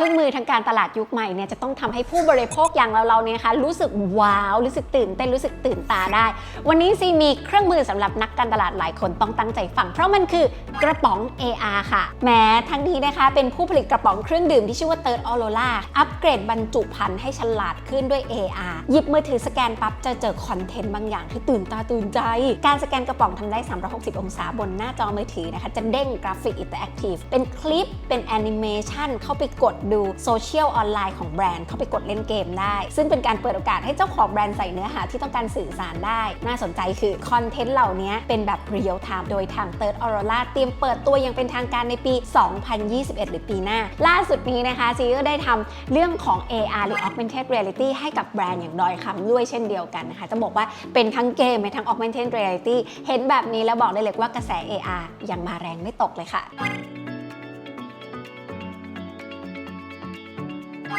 เครื่องมือทางการตลาดยุคใหม่เนี่ยจะต้องทำให้ผู้บริโภคอย่างเราๆเนี่ยนะคะรู้สึกว้าว รู้สึกตื่นเต้นรู้สึกตื่นตาได้ วันนี้ซีมีเครื่องมือสำหรับนักการตลาดหลายคนต้องตั้งใจฟัง เพราะมันคือกระป๋อง AR ค่ะแม้ทั้งนี้นะคะเป็นผู้ผลิตกระป๋องเครื่องดื่มที่ชื่อว่า Third Aurora อัปเกรดบรรจุภัณฑ์ให้ฉลาดขึ้นด้วย AR หยิบมือถือสแกนปั๊บจะเจอคอนเทนต์บางอย่างที่ตื่นตาตื่นใจ การสแกนกระป๋องทำได้ 360 องศาบนหน้าจอมือถือนะคะจะเด้งกราฟิกอินเตอร์แอคทีฟเป็นคลิปเป็นแอนิเมชันเข้าไปกดดูโซเชียลออนไลน์ของแบรนด์เข้าไปกดเล่นเกมได้ ซึ่งเป็นการเปิดโอกาสให้เจ้าของแบรนด์ใส่เนื้อหาที่ต้องการสื่อสารได้ น่าสนใจคือคอนเทนต์เหล่านี้เป็นแบบเรียลไทม์โดยทาง Third Aurora เตรียมเปิดตัวอย่างเป็นทางการในปี 2021 หรือปีหน้า ล่าสุดนี้นะคะซีก็ได้ทำเรื่องของ AR หรือ Augmented Reality ให้กับแบรนด์อย่างดอยคำด้วยเช่นเดียวกันนะคะจะบอกว่าเป็นทั้งเกมเป็นทั้ง Augmented Reality เห็นแบบนี้แล้วบอกได้เลยว่ากระแส AR ยังมาแรงไม่ตกเลยค่ะ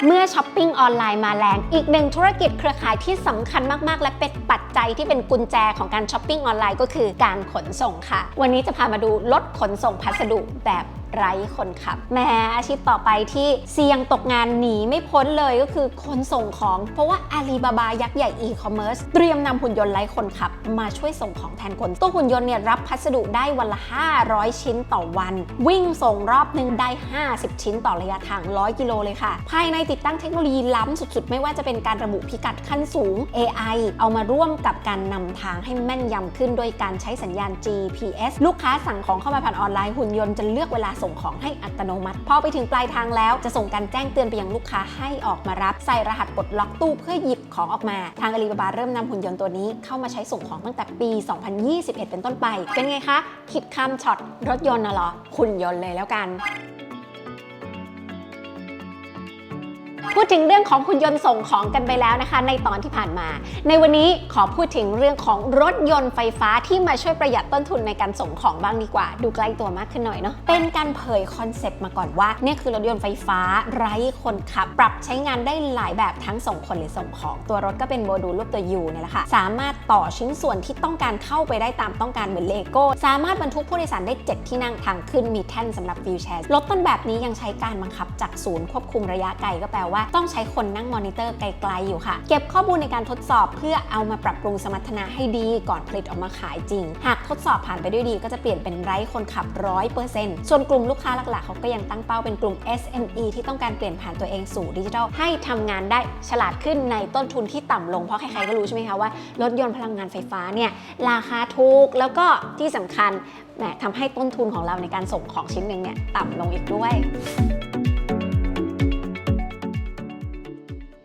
เมื่อช้อปปิ้งออนไลน์มาแรง อีกหนึ่งธุรกิจเครือข่ายที่สำคัญมากๆ และเป็นปัจจัยที่เป็นกุญแจของการช้อปปิ้งออนไลน์ก็คือการขนส่งค่ะ วันนี้จะพามาดูรถขนส่งพัสดุแบบ ไร้คนขับ แม้อาชีพต่อไปที่เสี่ยงตกงานหนีไม่พ้นเลยก็คือคนส่งของ เพราะว่าอาลีบาบายักษ์ใหญ่อีคอมเมิร์ซเตรียมนำหุ่นยนต์ไร้คนขับ มาช่วยส่งของแทนคน ตัวหุ่นยนต์เนี่ยรับพัสดุได้วันละ 500 ชิ้นต่อวัน วิ่งส่งรอบหนึ่งได้ 50 ชิ้นต่อระยะทาง 100 กิโลเลยค่ะ ภายในติดตั้งเทคโนโลยีล้ำสุดๆ ไม่ว่าจะเป็นการระบุพิกัดขั้นสูง AI เอามาร่วมกับการนำทางให้แม่นยำขึ้นโดยการใช้สัญญาณ GPS ลูกค้าสั่งของเข้ามาผ่านออนไลน์หุ่นยนต์จะเลือกเวลาส่งของให้อัตโนมัติ พอไปถึงปลายทางแล้วจะส่งการแจ้งเตือนไปยังลูกค้าให้ออกมารับ ใส่รหัสปลดล็อกตู้เพื่อหยิบของออกมา ทางอาลีบาบาเริ่มนำหุ่นยนต์ตัวนี้เข้ามาใช้ส่งของตั้งแต่ปี 2021 เป็นต้นไป เป็นไงคะ คิดข้าช็อตรถยนต์น่ะเหรอหุ่นยนต์เลยแล้วกัน พูดถึงเรื่องของหุ่นยนต์ส่งของกันไปแล้วนะคะ ในตอนที่ผ่านมา ในวันนี้ขอพูดถึงเรื่องของรถยนต์ไฟฟ้าที่มาช่วยประหยัดต้นทุนในการส่งของบ้างดีกว่า ดูใกล้ตัวมากขึ้นหน่อยเนาะเป็นการเผยคอนเซปต์มาก่อนว่าเนี่ยคือรถยนต์ไฟฟ้าไร้คนขับ ปรับใช้งานได้หลายแบบทั้งส่งคนหรือส่งของ ตัวรถก็เป็นโมดูลรูปตัว U เนี่ยแหละค่ะสามารถต่อชิ้นส่วนที่ต้องการเข้าไปได้ตามต้องการเหมือนเลโก้สามารถบรรทุกผู้โดยสารได้ 7 ที่นั่งทางขึ้นมีแท่นสำหรับวิวแชร์รถต้นแบบนี้ยังใช้การบังคับจากศูนย์ควบคุมระยะไกลก็แปลว่าต้องใช้คนนั่งมอนิเตอร์ไกลๆอยู่ค่ะ เก็บข้อมูลในการทดสอบเพื่อเอามาปรับปรุงสมรรถนะให้ดีก่อนผลิตออกมาขายจริง หากทดสอบผ่านไปด้วยดี ก็จะเปลี่ยนเป็นไร้คนขับ 100%ส่วนกลุ่มลูกค้าหลักๆ เขาก็ยังตั้งเป้าเป็นกลุ่ม SME ที่ต้องการเปลี่ยนผ่านตัวเองสู่ดิจิทัลให้ทำงานได้ฉลาดขึ้นในต้นทุนที่ต่ำลงเพราะใครๆก็รู้ใช่ไหมคะว่ารถยนต์พลังงานไฟฟ้าเนี่ยราคาถูกแล้วก็ที่สำคัญแหมทำให้ต้นทุนของเราในการส่งของชิ้นหนึ่งเนี่ยต่ำลงอีกด้วย